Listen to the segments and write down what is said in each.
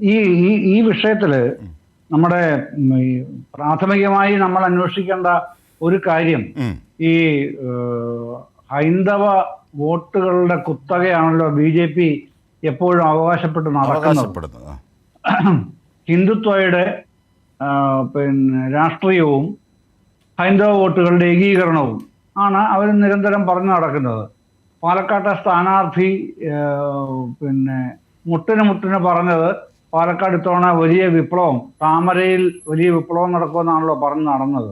ഈ ഈ ഈ വിഷയത്തിൽ നമ്മുടെ പ്രാഥമികമായി നമ്മൾ അന്വേഷിക്കേണ്ട ഒരു കാര്യം ഈ ഹൈന്ദവ വോട്ടുകളുടെ കുത്തകയാണല്ലോ ബി ജെ പി എപ്പോഴും അവകാശപ്പെട്ട് നടക്കുന്നത്. ഹിന്ദുത്വയുടെ പിന്നെ രാഷ്ട്രീയവും ഹൈന്ദവ വോട്ടുകളുടെ ഏകീകരണവും ആണ് അവർ നിരന്തരം പറഞ്ഞു നടക്കുന്നത്. പാലക്കാട്ടെ സ്ഥാനാർത്ഥി പിന്നെ മുട്ടിന് മുട്ടിന് പറഞ്ഞത് പാലക്കാട് ഇത്തവണ വലിയ വിപ്ലവം താമരയിൽ വലിയ വിപ്ലവം നടക്കുമെന്നാണല്ലോ പറഞ്ഞു നടന്നത്.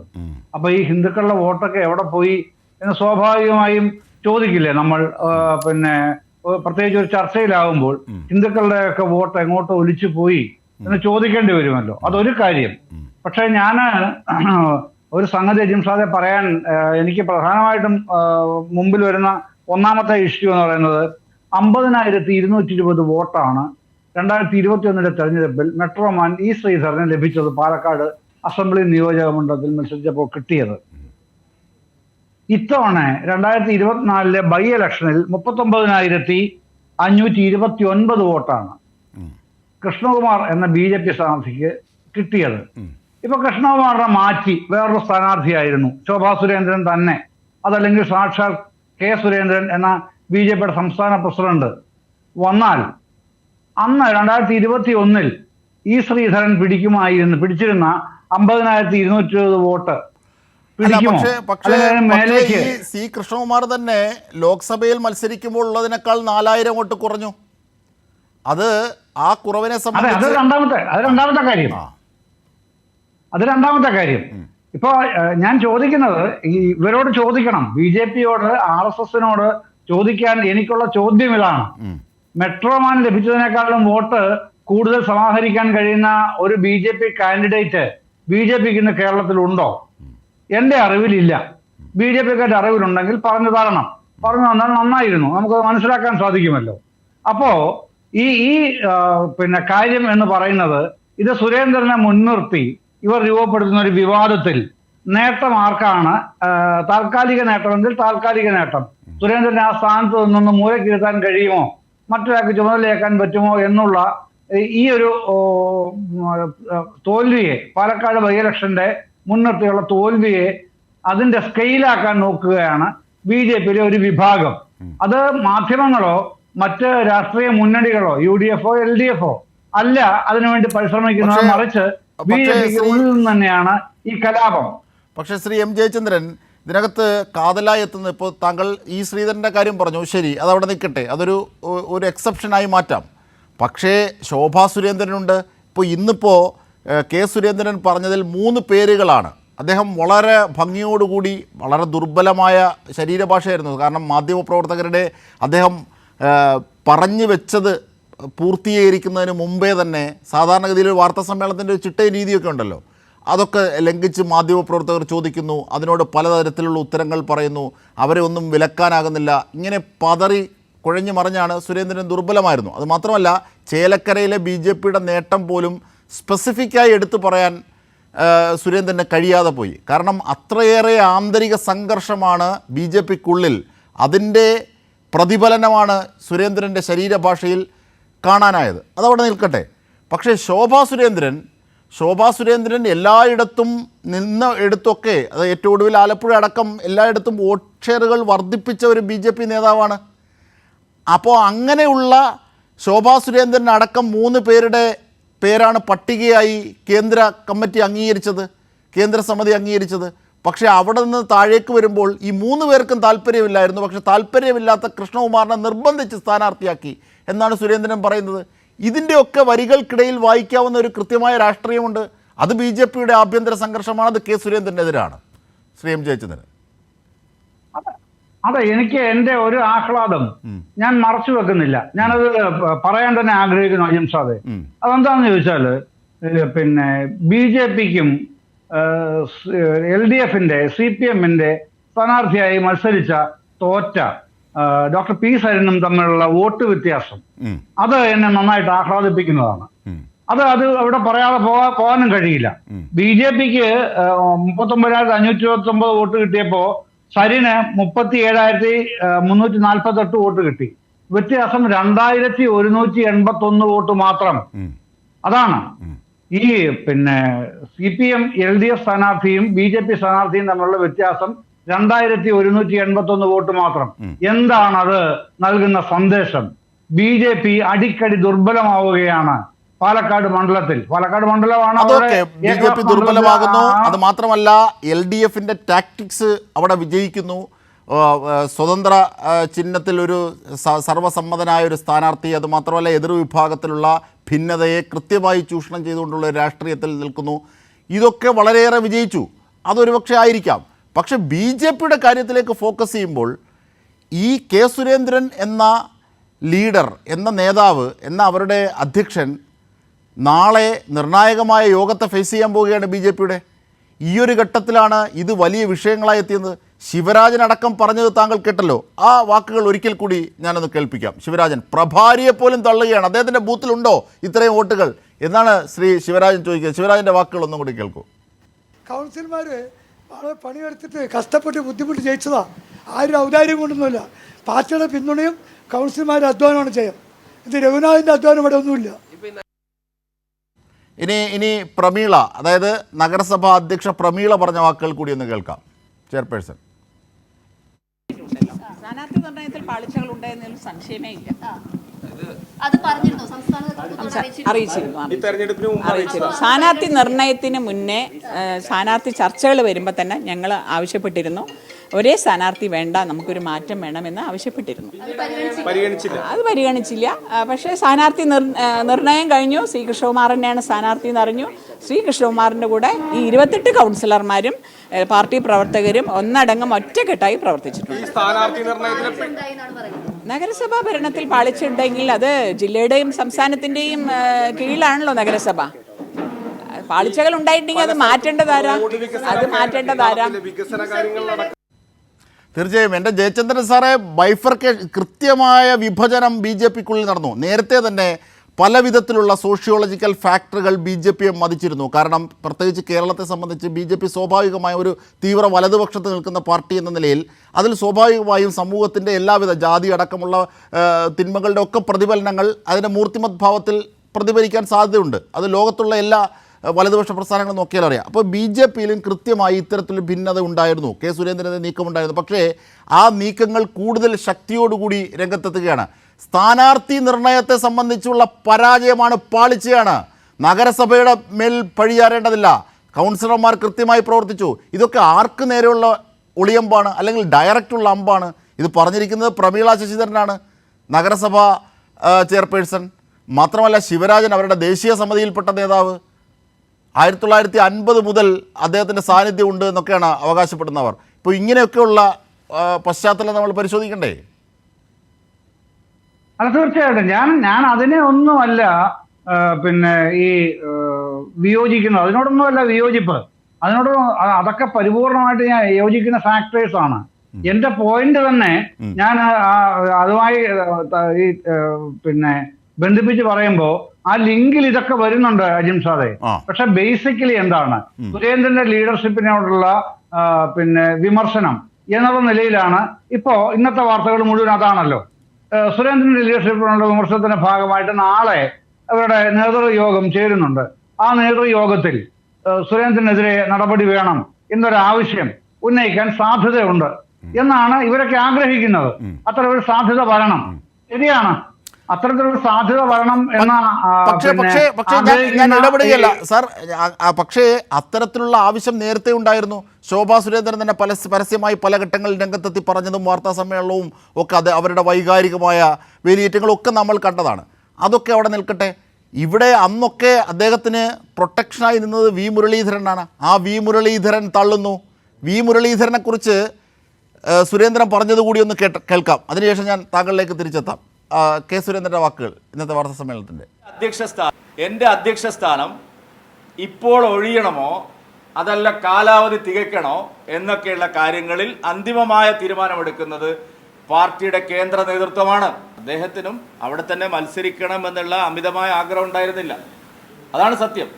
അപ്പൊ ഈ ഹിന്ദുക്കളുടെ വോട്ടൊക്കെ എവിടെ പോയി എന്ന് സ്വാഭാവികമായും ചോദിക്കില്ലേ നമ്മൾ പിന്നെ പ്രത്യേകിച്ച് ഒരു ചർച്ചയിലാകുമ്പോൾ ഹിന്ദുക്കളുടെ ഒക്കെ വോട്ട് എങ്ങോട്ട് ഒലിച്ചു പോയി എന്ന് ചോദിക്കേണ്ടി വരുമല്ലോ. അതൊരു കാര്യം. പക്ഷെ ഞാൻ ഒരു സംഗതി അജിംസാദെ പറയാൻ എനിക്ക് പ്രധാനമായിട്ടും മുമ്പിൽ വരുന്ന ഒന്നാമത്തെ ഇഷ്യൂ എന്ന് പറയുന്നത് അമ്പതിനായിരത്തി ഇരുന്നൂറ്റി ഇരുപത് വോട്ടാണ് രണ്ടായിരത്തി ഇരുപത്തി ഒന്നിലെ തെരഞ്ഞെടുപ്പിൽ മെട്രോമാൻ ഇ ശ്രീധരന് ലഭിച്ചത് പാലക്കാട് അസംബ്ലി നിയോജക മണ്ഡലത്തിൽ മത്സരിച്ചപ്പോൾ കിട്ടിയത്. ഇത്തവണ രണ്ടായിരത്തി ഇരുപത്തിനാലിലെ ബൈ ഇലക്ഷനിൽ മുപ്പത്തൊമ്പതിനായിരത്തി അഞ്ഞൂറ്റി ഇരുപത്തി ഒൻപത് വോട്ടാണ് കൃഷ്ണകുമാർ എന്ന ബി ജെ പി സ്ഥാനാർത്ഥിക്ക് കിട്ടിയത്. ഇപ്പൊ കൃഷ്ണകുമാറിനെ മാറ്റി വേറൊരു സ്ഥാനാർത്ഥിയായിരുന്നു ശോഭാ സുരേന്ദ്രൻ തന്നെ. അതല്ലെങ്കിൽ സാക്ഷാൽ കെ സുരേന്ദ്രൻ എന്ന ബി ജെ പിയുടെ സംസ്ഥാന പ്രസിഡന്റ്. വന്നാൽ അന്ന് രണ്ടായിരത്തി ഇരുപത്തി ഒന്നിൽ ഈ ശ്രീധരൻ പിടിക്കുമായിരുന്നു. പിടിച്ചിരുന്ന അമ്പതിനായിരത്തി ഇരുന്നൂറ്റി ഇരുപത് വോട്ട് മേലേക്ക് സി കൃഷ്ണകുമാർ തന്നെ ലോക്സഭയിൽ മത്സരിക്കുമ്പോൾ ഉള്ളതിനേക്കാൾ നാലായിരം വോട്ട് കുറഞ്ഞു. അത് ആ കുറവിനെ അത് സംബന്ധിച്ച് രണ്ടാമത്തെ അത് രണ്ടാമത്തെ കാര്യം. അത് രണ്ടാമത്തെ കാര്യം. ഇപ്പൊ ഞാൻ ചോദിക്കുന്നത് ഈ ഇവരോട് ചോദിക്കണം. ബി ജെ പിയോട് ആർ എസ് എസിനോട് ചോദിക്കാൻ എനിക്കുള്ള ചോദ്യം ഇതാണ്. മെട്രോമാൻ ലഭിച്ചതിനേക്കാളും വോട്ട് കൂടുതൽ സമാഹരിക്കാൻ കഴിയുന്ന ഒരു B J P candidate B J പിക്ക് ഇന്ന് കേരളത്തിൽ ഉണ്ടോ എന്റെ അറിവിലില്ല. ബി ജെ പിക്കാരുടെ അറിവിലുണ്ടെങ്കിൽ പറഞ്ഞു തരണം. പറഞ്ഞു തന്നാൽ നന്നായിരുന്നു. നമുക്ക് മനസ്സിലാക്കാൻ സാധിക്കുമല്ലോ. അപ്പോ ഈ ഈ പിന്നെ കാര്യം എന്ന് പറയുന്നത് ഇത് സുരേന്ദ്രനെ മുൻനിർത്തി ഇവർ രൂപപ്പെടുത്തുന്ന ഒരു വിവാദത്തിൽ നേട്ടം ആർക്കാണ്? താൽക്കാലിക നേട്ടമെങ്കിൽ താൽക്കാലിക നേട്ടം. സുരേന്ദ്രനെ ആ സ്ഥാനത്ത് നിന്നൊന്ന് മൂലക്കിരുത്താൻ കഴിയുമോ? മറ്റൊരാൾക്ക് ചുമതലയേക്കാൻ പറ്റുമോ എന്നുള്ള ഈ- ഒരു തോൽവിയെ പാലക്കാട് ബൈ ഇലക്ഷന്റെ മുൻനിർത്തിയുള്ള തോൽവിയെ അതിന്റെ സ്കെയിലാക്കാൻ നോക്കുകയാണ് ബി ജെ പിയിലെ ഒരു വിഭാഗം. അത് മാധ്യമങ്ങളോ മറ്റ് രാഷ്ട്രീയ മുന്നണികളോ യു ഡി എഫോ എൽ ഡി എഫോ അല്ല അതിനുവേണ്ടി പരിശ്രമിക്കുന്നത് മറിച്ച് ബി ജെ പിക്ക് ഉള്ളിൽ നിന്ന് തന്നെയാണ് ഈ കലാപം. പക്ഷേ ശ്രീ എം ജയചന്ദ്രൻ ഇതിനകത്ത് കാതലായി എത്തുന്ന ഇപ്പോൾ താങ്കൾ ഈ ശ്രീധരന്റെ കാര്യം പറഞ്ഞു. ശരി അതവിടെ നിൽക്കട്ടെ. അതൊരു ഒരു എക്സെപ്ഷനായി മാറ്റാം. പക്ഷേ ശോഭാ സുരേന്ദ്രനുണ്ട്. ഇപ്പോൾ ഇന്നിപ്പോൾ കെ സുരേന്ദ്രൻ പറഞ്ഞതിൽ മൂന്ന് പേരുകളാണ്. അദ്ദേഹം വളരെ ഭംഗിയോടുകൂടി വളരെ ദുർബലമായ ശരീരഭാഷയായിരുന്നു. കാരണം മാധ്യമപ്രവർത്തകരുടെ അദ്ദേഹം പറഞ്ഞു വെച്ചത് പൂർത്തീകരിക്കുന്നതിന് മുമ്പേ തന്നെ സാധാരണഗതിയിൽ വാർത്താ സമ്മേളനത്തിന്റെ ഒരു ചിട്ടയും രീതിയൊക്കെ ഉണ്ടല്ലോ. അതൊക്കെ ലംഘിച്ച് മാധ്യമപ്രവർത്തകർ ചോദിക്കുന്നു. അതിനോട് പലതരത്തിലുള്ള ഉത്തരങ്ങൾ പറയുന്നു. അവരെ ഒന്നും വിലക്കാനാകുന്നില്ല. ഇങ്ങനെ പതറി കുഴഞ്ഞു മറിഞ്ഞാണ് സുരേന്ദ്രൻ ദുർബലമായിരുന്നു. അത് മാത്രമല്ല ചേലക്കരയിലെ ബി ജെ പിയുടെ നേട്ടം പോലും സ്പെസിഫിക്കായി എടുത്തു പറയാൻ സുരേന്ദ്രന് കഴിയാതെ പോയി. കാരണം അത്രയേറെ ആന്തരിക സംഘർഷമാണ് ബി ജെ പിക്കുള്ളിൽ. അതിന്റെ പ്രതിഫലനമാണ് സുരേന്ദ്രന്റെ ശരീരഭാഷയിൽ കാണാനായത്. അതവിടെ നിൽക്കട്ടെ. പക്ഷേ ശോഭാ സുരേന്ദ്രൻ ശോഭാ സുരേന്ദ്രൻ എല്ലായിടത്തും നിന്ന് എടുത്തൊക്കെ അത് ഏറ്റവും ഒടുവിൽ ആലപ്പുഴ അടക്കം എല്ലായിടത്തും വോട്ട് ഷെയറുകൾ വർദ്ധിപ്പിച്ച ഒരു ബി ജെ പി നേതാവാണ്. അപ്പോൾ അങ്ങനെയുള്ള ശോഭാ സുരേന്ദ്രൻ അടക്കം മൂന്ന് പേരുടെ പേരാണ് പട്ടികയായി കേന്ദ്ര കമ്മിറ്റി അംഗീകരിച്ചത് കേന്ദ്ര സമിതി അംഗീകരിച്ചത്. പക്ഷേ അവിടെ നിന്ന് താഴേക്ക് വരുമ്പോൾ ഈ മൂന്ന് പേർക്കും താല്പര്യമില്ലായിരുന്നു. പക്ഷേ താല്പര്യമില്ലാത്ത കൃഷ്ണകുമാറിനെ നിർബന്ധിച്ച് സ്ഥാനാർത്ഥിയാക്കി എന്നാണ് സുരേന്ദ്രൻ പറയുന്നത്. ഇതിന്റെയൊക്കെ വരികൾക്കിടയിൽ വായിക്കാവുന്ന ഒരു കൃത്യമായ രാഷ്ട്രീയമുണ്ട്. അത് ബി ജെ പിയുടെ ആഭ്യന്തര സംഘർഷമാണ് അത് കെ സുരേന്ദ്രനെതിരാണ്. ശ്രീ എം ജയചന്ദ്രൻ. അതെ എനിക്ക് എന്റെ ഒരു ആഹ്ലാദം. ഞാൻ മറച്ചു വെക്കുന്നില്ല. ഞാനത് പറയാൻ തന്നെ ആഗ്രഹിക്കുന്നു അജിംസാദെ അതെന്താന്ന് അതെന്താണെന്ന് ചോദിച്ചാൽ പിന്നെ ബി ജെ പിക്കും എൽ ഡി എഫിന്റെ സി പി എമ്മിന്റെ സ്ഥാനാർത്ഥിയായി മത്സരിച്ച തോറ്റ ഡോക്ടർ പി സരിനും തമ്മിലുള്ള വോട്ട് വ്യത്യാസം. അത് എന്നെ നന്നായിട്ട് ആഹ്ലാദിപ്പിക്കുന്നതാണ്. അത് അത് അവിടെ പറയാതെ പോകാ പോകാനും കഴിയില്ല. ബി ജെ പിക്ക് മുപ്പത്തൊമ്പതിനായിരത്തി അഞ്ഞൂറ്റി ഇരുപത്തി ഒമ്പത് വോട്ട് കിട്ടിയപ്പോ സരിന് മുപ്പത്തി ഏഴായിരത്തി മുന്നൂറ്റി നാൽപ്പത്തി എട്ട് വോട്ട് കിട്ടി. വ്യത്യാസം രണ്ടായിരത്തി ഒരുന്നൂറ്റി എൺപത്തി ഒന്ന് വോട്ട് മാത്രം. അതാണ്. ഈ പിന്നെ C P M L D F സ്ഥാനാർത്ഥിയും ബി ജെ പി സ്ഥാനാർത്ഥിയും തമ്മിലുള്ള വ്യത്യാസം രണ്ടായിരത്തി ഒരുന്നൂറ്റി എൺപത്തി ഒന്ന് വോട്ട് മാത്രം. എന്താണ് അത് നൽകുന്ന സന്ദേശം? ബി ജെ പി അടിക്കടി ദുർബലമാവുകയാണ് പാലക്കാട് മണ്ഡലത്തിൽ. പാലക്കാട് മണ്ഡലമാണ് ബി ജെ പി ദുർബലമാകുന്നു. അത് മാത്രമല്ല എൽ ഡി എഫിന്റെ ടാക്ടിക്സ് അവിടെ വിജയിക്കുന്നു. സ്വതന്ത്ര ചിഹ്നത്തിൽ ഒരു സർവസമ്മതനായ ഒരു സ്ഥാനാർത്ഥി അത് മാത്രമല്ല എതിർ വിഭാഗത്തിലുള്ള ഭിന്നതയെ കൃത്യമായി ചൂഷണം ചെയ്തുകൊണ്ടുള്ള രാഷ്ട്രീയത്തിൽ നിൽക്കുന്നു. ഇതൊക്കെ വളരെയേറെ വിജയിച്ചു. അതൊരു പക്ഷേ ആയിരിക്കാം. പക്ഷെ ബി ജെ പിയുടെ കാര്യത്തിലേക്ക് ഫോക്കസ് ചെയ്യുമ്പോൾ ഈ കെ സുരേന്ദ്രൻ എന്ന ലീഡർ എന്ന നേതാവ് എന്ന അവരുടെ അധ്യക്ഷൻ നാളെ നിർണായകമായ യോഗത്തെ ഫേസ് ചെയ്യാൻ പോവുകയാണ് ബി ജെ പിയുടെ. ഈ ഒരു ഘട്ടത്തിലാണ് ഇത് വലിയ വിഷയങ്ങളായി എത്തിയത്. ശിവരാജനടക്കം പറഞ്ഞത് താങ്കൾ കേട്ടല്ലോ. ആ വാക്കുകൾ ഒരിക്കൽ കൂടി ഞാനൊന്ന് കേൾപ്പിക്കാം. ശിവരാജൻ പ്രഭാരിയെ പോലും തള്ളുകയാണ്. അദ്ദേഹത്തിന്റെ ബൂത്തിലുണ്ടോ ഇത്രയും വോട്ടുകൾ? എന്നാണ് ശ്രീ ശിവരാജൻ ചോദിക്കുന്നത് ശിവരാജന്റെ വാക്കുകൾ ഒന്നും കൂടി കേൾക്കൂ. കൗൺസിലർമാർ വളരെ പണിയെടുത്തിട്ട് കഷ്ടപ്പെട്ട് ബുദ്ധിമുട്ട് ജയിച്ചതാ. ആരും ഔദാര്യം കൊണ്ടൊന്നുമില്ല. പാർട്ടിയുടെ പിന്തുണയും കൗൺസിലർമാരുടെ അധ്വാനമാണ് ചെയ്യാം ഇത് രഘുനാഥിന്റെ അധ്വാനം ഇവിടെ ഒന്നുമില്ല. ഇനി ഇനി പ്രമീള അതായത് നഗരസഭാ അധ്യക്ഷ പ്രമീള പറഞ്ഞ വാക്കുകൾ കൂടി ഒന്ന് കേൾക്കാം. ചെയർപേഴ്സൺ. സ്ഥാനാർത്ഥി നിർണയത്തിൽ പാളിച്ചകൾ ഉണ്ടായിരുന്നതിൽ സംശയമേ ഇല്ല. അത് പറഞ്ഞിരുന്നു? സംസ്ഥാന അറിയിച്ചിരുന്നു. സ്ഥാനാർത്ഥി നിർണയത്തിന് മുന്നേ സ്ഥാനാർത്ഥി ചർച്ചകൾ വരുമ്പോൾ തന്നെ ഞങ്ങൾ ആവശ്യപ്പെട്ടിരുന്നു. ഒരേ സ്ഥാനാർത്ഥി വേണ്ട നമുക്കൊരു മാറ്റം വേണമെന്ന് ആവശ്യപ്പെട്ടിരുന്നു. അത് പരിഗണിച്ചില്ല. പക്ഷേ സ്ഥാനാർത്ഥി നിർ- നിർണയം കഴിഞ്ഞു. ശ്രീ കൃഷ്ണകുമാർ തന്നെയാണ് സ്ഥാനാർത്ഥി എന്ന് അറിഞ്ഞു. ശ്രീ കൃഷ്ണകുമാറിന്റെ കൂടെ ഈ ഇരുപത്തെട്ട് കൗൺസിലർമാരും പാർട്ടി പ്രവർത്തകരും ഒന്നടങ്കം ഒറ്റക്കെട്ടായി പ്രവർത്തിച്ചിട്ടുണ്ട്. നഗരസഭാ ഭരണത്തിൽ പാളിച്ചുണ്ടെങ്കിൽ അത് ജില്ലയുടെയും സംസ്ഥാനത്തിന്റെയും കീഴിലാണല്ലോ നഗരസഭ. പാളിച്ചകൾ ഉണ്ടായിട്ടുണ്ടെങ്കിൽ അത് മാറ്റേണ്ടതാരാ? അത് മാറ്റേണ്ടതാരാ? തീർച്ചയായും. എന്റെ ജയചന്ദ്രൻ സാറെ ബൈഫർക്കേഷൻ കൃത്യമായ വിഭജനം ബി ജെ പിക്കുള്ളിൽ നടന്നു. നേരത്തെ തന്നെ പല വിധത്തിലുള്ള സോഷ്യോളജിക്കൽ ഫാക്ടറുകൾ ബി ജെ പിയെ മതിച്ചിരുന്നു. കാരണം പ്രത്യേകിച്ച് കേരളത്തെ സംബന്ധിച്ച് ബി ജെ പി സ്വാഭാവികമായ ഒരു തീവ്ര വലതുപക്ഷത്ത് നിൽക്കുന്ന പാർട്ടി എന്ന നിലയിൽ അതിൽ സ്വാഭാവികമായും സമൂഹത്തിന്റെ എല്ലാവിധ ജാതി അടക്കമുള്ള തിന്മകളുടെ ഒക്കെ പ്രതിഫലനങ്ങൾ അതിന്റെ മൂർത്തിമത് ഭാവത്തിൽ പ്രതിഫലിക്കാൻ സാധ്യതയുണ്ട്. അത് ലോകത്തുള്ള എല്ലാ വലതുപക്ഷ പ്രസ്ഥാനങ്ങൾ നോക്കിയാൽ അറിയാം. അപ്പോൾ ബി ജെ പിയിലും കൃത്യമായി ഇത്തരത്തിലൊരു ഭിന്നത ഉണ്ടായിരുന്നു. കെ സുരേന്ദ്രന്റെ നീക്കമുണ്ടായിരുന്നു. പക്ഷേ ആ നീക്കങ്ങൾ കൂടുതൽ ശക്തിയോടുകൂടി രംഗത്തെത്തുകയാണ്. സ്ഥാനാർത്ഥി നിർണയത്തെ സംബന്ധിച്ചുള്ള പരാജയമാണ് പാളിച്ചയാണ്. നഗരസഭയുടെ മേൽ പഴിയാറേണ്ടതില്ല കൗൺസിലർമാർ കൃത്യമായി പ്രവർത്തിച്ചു. ഇതൊക്കെ ആർക്ക് നേരെയുള്ള ഒളിയമ്പാണ് അല്ലെങ്കിൽ ഡയറക്റ്റുള്ള അമ്പാണ്? ഇത് പറഞ്ഞിരിക്കുന്നത് പ്രമീള ശശിധരനാണ്. നഗരസഭ ചെയർപേഴ്സൺ. മാത്രമല്ല ശിവരാജൻ അവരുടെ ദേശീയ സമിതിയിൽപ്പെട്ട നേതാവ്. ആയിരത്തി തൊള്ളായിരത്തി അൻപത് മുതൽ അദ്ദേഹത്തിന്റെ സാന്നിധ്യം ഉണ്ട് എന്നൊക്കെയാണ് അവകാശപ്പെടുന്നവർ. ഇപ്പോൾ ഇങ്ങനെയൊക്കെയുള്ള പശ്ചാത്തലം നമ്മൾ പരിശോധിക്കണ്ടേ? അല്ല തീർച്ചയായിട്ടും. ഞാൻ ഞാൻ അതിനെ ഒന്നുമല്ല പിന്നെ ഈ വിയോജിക്കുന്നത്. അതിനോടൊന്നുമല്ല വിയോജിപ്പ്. അതിനോട് അതൊക്കെ പരിപൂർണമായിട്ട് ഞാൻ യോജിക്കുന്ന ഫാക്ടേഴ്സ് ആണ്. എന്റെ പോയിന്റ് തന്നെ ഞാൻ അതുമായി ഈ പിന്നെ ബന്ധിപ്പിച്ച് പറയുമ്പോൾ ആ ലിങ്കിൽ ഇതൊക്കെ വരുന്നുണ്ട് അജിം സാറെ. പക്ഷെ ബേസിക്കലി എന്താണ്? സുരേന്ദ്രന്റെ ലീഡർഷിപ്പിനോടുള്ള പിന്നെ വിമർശനം എന്നുള്ള നിലയിലാണ്. ഇപ്പോ ഇന്നത്തെ വാർത്തകൾ മുഴുവൻ അതാണല്ലോ. സുരേന്ദ്രന്റെ ലീഡർഷിപ്പിനുള്ള വിമർശനത്തിന്റെ ഭാഗമായിട്ട് നാളെ അവരുടെ നേതൃയോഗം ചേരുന്നുണ്ട്. ആ നേതൃയോഗത്തിൽ സുരേന്ദ്രനെതിരെ നടപടി വേണം എന്നൊരാവശ്യം ഉന്നയിക്കാൻ സാധ്യതയുണ്ട്. എന്നാണ് ഇവരൊക്കെ ആഗ്രഹിക്കുന്നത്. അത്ര ഒരു സാധ്യത വരണം. ശരിയാണ്. അത്തരത്തിലൊരു സാധ്യത വരണം എന്ന പക്ഷേ പക്ഷേ പക്ഷേ ഞാൻ ഇടപെടുകയല്ല. സാർ പക്ഷേ അത്തരത്തിലുള്ള ആവശ്യം നേരത്തെ ഉണ്ടായിരുന്നു. ശോഭാ സുരേന്ദ്രൻ തന്നെ പല പരസ്യമായി പല ഘട്ടങ്ങളിൽ രംഗത്തെത്തി പറഞ്ഞതും വാർത്താ സമ്മേളനവും ഒക്കെ അത് അവരുടെ വൈകാരികമായ വേലിയേറ്റങ്ങളും ഒക്കെ നമ്മൾ കണ്ടതാണ്. അതൊക്കെ അവിടെ നിൽക്കട്ടെ. ഇവിടെ അന്നൊക്കെ അദ്ദേഹത്തിന് പ്രൊട്ടക്ഷനായി നിന്നത് വി മുരളീധരനാണ്. ആ വി മുരളീധരൻ തള്ളുന്നു. വി മുരളീധരനെക്കുറിച്ച് കുറിച്ച് സുരേന്ദ്രൻ പറഞ്ഞത് കൂടി ഒന്ന് കേട്ട കേൾക്കാം. അതിനുശേഷം ഞാൻ താങ്കളിലേക്ക് തിരിച്ചെത്താം. കെ സുരേന്ദ്രന്റെ വാക്കുകൾ ഇന്നത്തെ വാർത്താ സമ്മേളനത്തിന്റെ. അധ്യക്ഷ സ്ഥാനം എന്റെ അധ്യക്ഷ സ്ഥാനം ഇപ്പോൾ ഒഴിയണമോ? അതല്ല കാലാവധി തികയ്ക്കണോ? എന്നൊക്കെയുള്ള കാര്യങ്ങളിൽ അന്തിമമായ തീരുമാനമെടുക്കുന്നത് പാർട്ടിയുടെ കേന്ദ്ര നേതൃത്വമാണ്. അദ്ദേഹത്തിനും അവിടെ തന്നെ മത്സരിക്കണം എന്നുള്ള അമിതമായ ആഗ്രഹം ഉണ്ടായിരുന്നില്ല. അതാണ് സത്യം.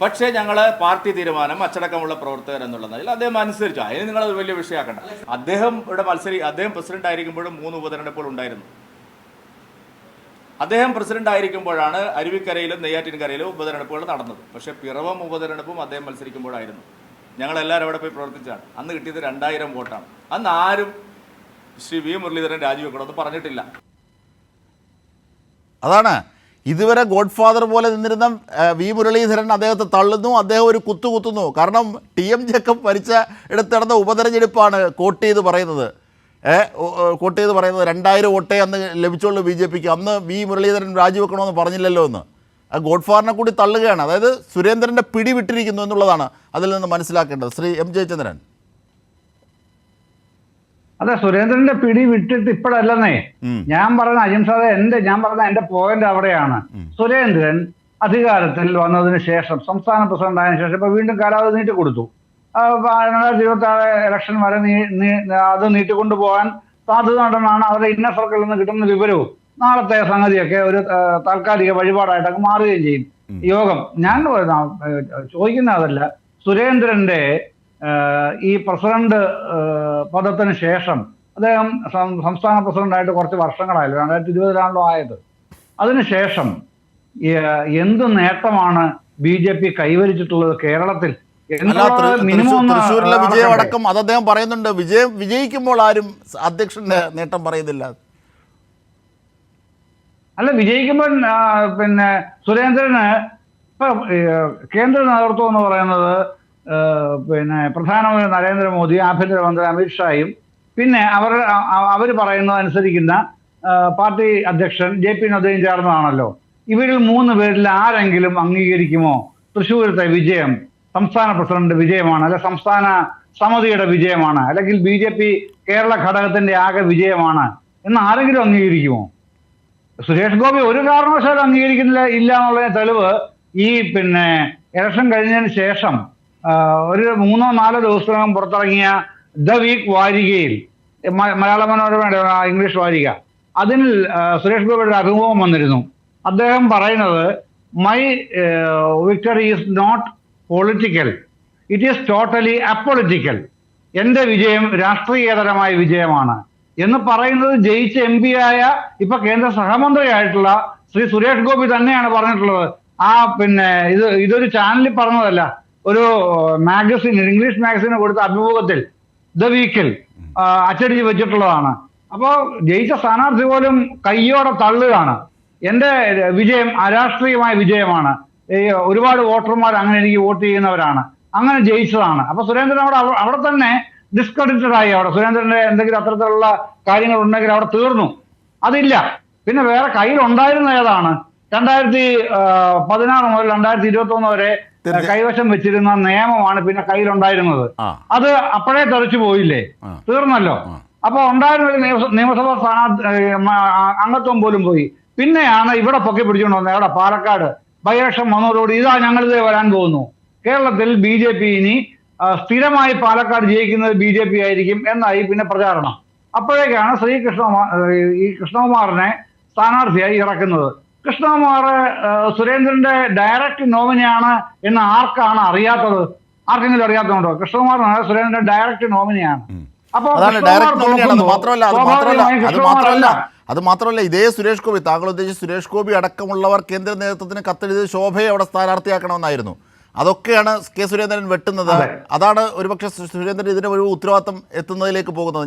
പക്ഷേ ഞങ്ങൾ പാർട്ടി തീരുമാനം അച്ചടക്കമുള്ള പ്രവർത്തകർ എന്നുള്ള നിലയിൽ അദ്ദേഹം അനുസരിച്ചു. അതിന് നിങ്ങൾ വലിയ വിഷയമാക്കണ്ട. അദ്ദേഹം ഇവിടെ മത്സരി അദ്ദേഹം പ്രസിഡന്റ് ആയിരിക്കുമ്പോഴും മൂന്ന് ഉപതെരഞ്ഞെടുപ്പുകൾ ഉണ്ടായിരുന്നു. അദ്ദേഹം പ്രസിഡന്റ് ആയിരിക്കുമ്പോഴാണ് അരുവിക്കരയിലും നെയ്യാറ്റിൻകരയിലും ഉപതെരഞ്ഞെടുപ്പുകൾ നടന്നത്. പക്ഷേ പിറവം ഉപതെരഞ്ഞെടുപ്പും അദ്ദേഹം മത്സരിക്കുമ്പോഴായിരുന്നു. ഞങ്ങളെല്ലാവരും അവിടെ പോയി പ്രവർത്തിച്ചാണ് അന്ന് കിട്ടിയത് രണ്ടായിരം വോട്ടാണ്. അന്ന് ആരും ശ്രീ വി മുരളീധരൻ രാജിവെക്കണമെന്ന് പറഞ്ഞിട്ടില്ല. അതാണ്. ഇതുവരെ ഗോഡ്ഫാദർ പോലെ നിന്നിരുന്ന വി മുരളീധരൻ അദ്ദേഹത്തെ തള്ളുന്നു അദ്ദേഹം ഒരു കുത്തു കുത്തുന്നു. കാരണം ടി എം ജേക്കബ് ഭരിച്ച ഇടത്ത് നടന്ന ഉപതെരഞ്ഞെടുപ്പാണ് കോട്ടി എന്ന് പറയുന്നത്. ഏ ഓ- ഓ, കോട്ട് ചെയ്ത് പറയുന്നത് രണ്ടായിരം വോട്ടേ അന്ന് ലഭിച്ചുള്ളൂ ബി ജെ പിക്ക്. അന്ന് വി മുരളീധരൻ രാജിവെക്കണമെന്ന് പറഞ്ഞില്ലല്ലോ എന്ന്. ആ ഗോഡ്ഫാറിനെ കൂടി തള്ളുകയാണ്. അതായത് സുരേന്ദ്രന്റെ പിടി വിട്ടിരിക്കുന്നു എന്നുള്ളതാണ് അതിൽ നിന്ന് മനസ്സിലാക്കേണ്ടത്. ശ്രീ എം ജയചന്ദ്രൻ അതെ സുരേന്ദ്രന്റെ പിടി വിട്ടിട്ട് ഇപ്പോഴല്ലെന്നേ. ഞാൻ പറഞ്ഞ അജിംസാദ എന്റെ ഞാൻ പറഞ്ഞ എന്റെ പോയിന്റ് അവിടെയാണ്. സുരേന്ദ്രൻ അധികാരത്തിൽ വന്നതിന് ശേഷം സംസ്ഥാന പ്രസിഡന്റ് ആയതിനു ശേഷം ഇപ്പൊ വീണ്ടും കാലാവധി നീട്ടിക്കൊടുത്തു. ആ, പ- രണ്ടായിരത്തി ഇരുപത്തി ആറ് ഇലക്ഷൻ വരെ അത് നീട്ടിക്കൊണ്ടു പോകാൻ സാധ്യത ഉണ്ടെന്നാണ് അവരുടെ ഇന്നർ സർക്കിളിൽ നിന്ന് കിട്ടുന്ന വിവരവും. നാളത്തെ സംഗതിയൊക്കെ ഒരു താൽക്കാലിക വഴിപാടായിട്ടൊക്കെ മാറുകയും ചെയ്യും. യോഗം. ഞാൻ ചോദിക്കുന്ന അതല്ല. സുരേന്ദ്രന്റെ ഈ പ്രസിഡന്റ് പദത്തിന് ശേഷം അദ്ദേഹം സംസ്ഥാന പ്രസിഡന്റായിട്ട് കുറച്ച് വർഷങ്ങളായല്ലോ. രണ്ടായിരത്തി ഇരുപതിലാണല്ലോ ആയത്. അതിനുശേഷം എന്ത് നേട്ടമാണ് ബി ജെ പി കൈവരിച്ചിട്ടുള്ളത് കേരളത്തിൽ? തൃശ്ശൂരിലെ വിജയം? അടക്കം അത് അദ്ദേഹം പറയുന്നുണ്ട്. വിജയം വിജയിക്കുമ്പോൾ ആരും അധ്യക്ഷന്റെ നേട്ടം പറയുന്നില്ല. അല്ല വിജയിക്കുമ്പോൾ പിന്നെ സുരേന്ദ്രന് ഇപ്പൊ കേന്ദ്ര നേതൃത്വം എന്ന് പറയുന്നത് പിന്നെ പ്രധാനമന്ത്രി നരേന്ദ്രമോദി ആഭ്യന്തരമന്ത്രി അമിത്ഷായും പിന്നെ അവർ അവർ പറയുന്നതനുസരിക്കുന്ന പാർട്ടി അധ്യക്ഷൻ ജെ പി നദ്ദയും ചേർന്നതാണല്ലോ. ഇവരിൽ മൂന്ന് പേരിൽ ആരെങ്കിലും അംഗീകരിക്കുമോ? തൃശ്ശൂരത്തെ വിജയം. സംസ്ഥാന പ്രസിഡന്റ് വിജയമാണ് അല്ലെ സംസ്ഥാന സമിതിയുടെ വിജയമാണ് അല്ലെങ്കിൽ ബി ജെ പി കേരള ഘടകത്തിന്റെ ആകെ വിജയമാണ് എന്ന് ആരെങ്കിലും അംഗീകരിക്കുമോ? സുരേഷ് ഗോപി ഒരു കാരണവശാലും അംഗീകരിക്കുന്നില്ല ഇല്ല എന്നുള്ളതിന് തെളിവ് ഈ പിന്നെ ഇലക്ഷൻ കഴിഞ്ഞതിന് ശേഷം ഒരു മൂന്നോ നാലോ ദിവസത്തിനകം പുറത്തിറങ്ങിയ ദ വീക്ക് വാരികയിൽ മലയാള മനോരമയുടെ ഇംഗ്ലീഷ് വാരിക അതിൽ സുരേഷ് ഗോപിയുടെ അഭിമുഖം വന്നിരുന്നു. അദ്ദേഹം പറയുന്നത് my victory is not political it is totally apolitical എന്റെ വിജയം രാഷ്ട്രീയതരമായ വിജയമാണ്. എന്ന് പറയുന്നത് ജയിച്ച എം പി ആയ ഇപ്പൊ കേന്ദ്ര സഹമന്ത്രിയായിട്ടുള്ള ശ്രീ സുരേഷ് ഗോപി തന്നെയാണ് പറഞ്ഞിട്ടുള്ളത്. ആ പിന്നെ ഇത് ഇതൊരു ചാനലിൽ പറഞ്ഞതല്ല. ഒരു മാഗസിൻ ഇംഗ്ലീഷ് മാഗസിന് കൊടുത്ത അഭിമുഖത്തിൽ ദ വീക്കിൽ അച്ചടിച്ച് വെച്ചിട്ടുള്ളതാണ്. അപ്പോ ജയിച്ച സ്ഥാനാർത്ഥി പോലും കയ്യോടെ തള്ളുകയാണ്. എന്റെ വിജയം അരാഷ്ട്രീയമായ വിജയമാണ്. ഒരുപാട് വോട്ടർമാർ അങ്ങനെ എനിക്ക് വോട്ട് ചെയ്യുന്നവരാണ്. അങ്ങനെ ജയിച്ചതാണ്. അപ്പൊ സുരേന്ദ്രൻ അവിടെ അവ- അവിടെ തന്നെ ഡിസ്ക്രെഡിറ്റഡ് ആയി അവിടെ. സുരേന്ദ്രന്റെ എന്തെങ്കിലും അത്തരത്തിലുള്ള കാര്യങ്ങൾ ഉണ്ടെങ്കിൽ അവിടെ തീർന്നു. അതില്ല. പിന്നെ വേറെ കയ്യിൽ ഉണ്ടായിരുന്ന ഏതാണ്? രണ്ടായിരത്തി പതിനാറ് മുതൽ രണ്ടായിരത്തി ഇരുപത്തി ഒന്ന് വരെ കൈവശം വെച്ചിരുന്ന നിയമമാണ് പിന്നെ കയ്യിലുണ്ടായിരുന്നത്. ഉണ്ടായിരുന്നത് അത് അപ്പോഴേ തെറിച്ചു പോയില്ലേ. തീർന്നല്ലോ. അപ്പൊ ഉണ്ടായിരുന്ന ഒരു നിയമസ- നിയമസഭാ സ്ഥാനാർത്ഥി അംഗത്വം പോലും പോയി. പിന്നെയാണ് ഇവിടെ പൊക്കി പിടിച്ചുകൊണ്ട് വന്നത്. എവിടെ പാലക്കാട്. ബൈലക്ഷൻ വന്നതോടുകൂടി ഇതാ ഞങ്ങളിതേ വരാൻ പോകുന്നു. കേരളത്തിൽ ബി ജെ പി ഇനി സ്ഥിരമായി പാലക്കാട് ജയിക്കുന്നത് ബി ജെ പി ആയിരിക്കും എന്നായി പിന്നെ പ്രചാരണം. അപ്പോഴേക്കാണ് ശ്രീ കൃഷ്ണകുമാർ ഈ കൃഷ്ണകുമാറിനെ സ്ഥാനാർത്ഥിയായി ഇറക്കുന്നത്. കൃഷ്ണകുമാർ സുരേന്ദ്രന്റെ ഡയറക്റ്റ് നോമിനിയാണ് എന്ന് ആർക്കാണ് അറിയാത്തത്? ആർക്കെങ്കിലും അറിയാത്തതുണ്ടോ? കൃഷ്ണകുമാറിനാണ് സുരേന്ദ്രന്റെ ഡയറക്റ്റ് നോമിനിയാണ്. അപ്പോൾ മാത്രമല്ല അത് മാത്രമല്ല സ്വാഭാവികമായും അത് കൃഷ്ണകുമാർ മാത്രമല്ല അല്ല. അത് മാത്രമല്ല ഇതേ സുരേഷ് ഗോപി താങ്കൾ ഉദ്ദേശിച്ച സുരേഷ് ഗോപി അടക്കമുള്ളവർ കേന്ദ്ര നേതൃത്വത്തിന് കത്തെഴുതി ശോഭയെ അവിടെ സ്ഥാനാർത്ഥിയാക്കണമെന്നായിരുന്നു. അതൊക്കെയാണ് കെ സുരേന്ദ്രൻ വെട്ടുന്നത്. അതാണ് ഒരുപക്ഷെ സുരേന്ദ്രൻ ഇതിന് ഒരു ഉത്തരവാദിത്തം എത്തുന്നതിലേക്ക് പോകുന്നത്.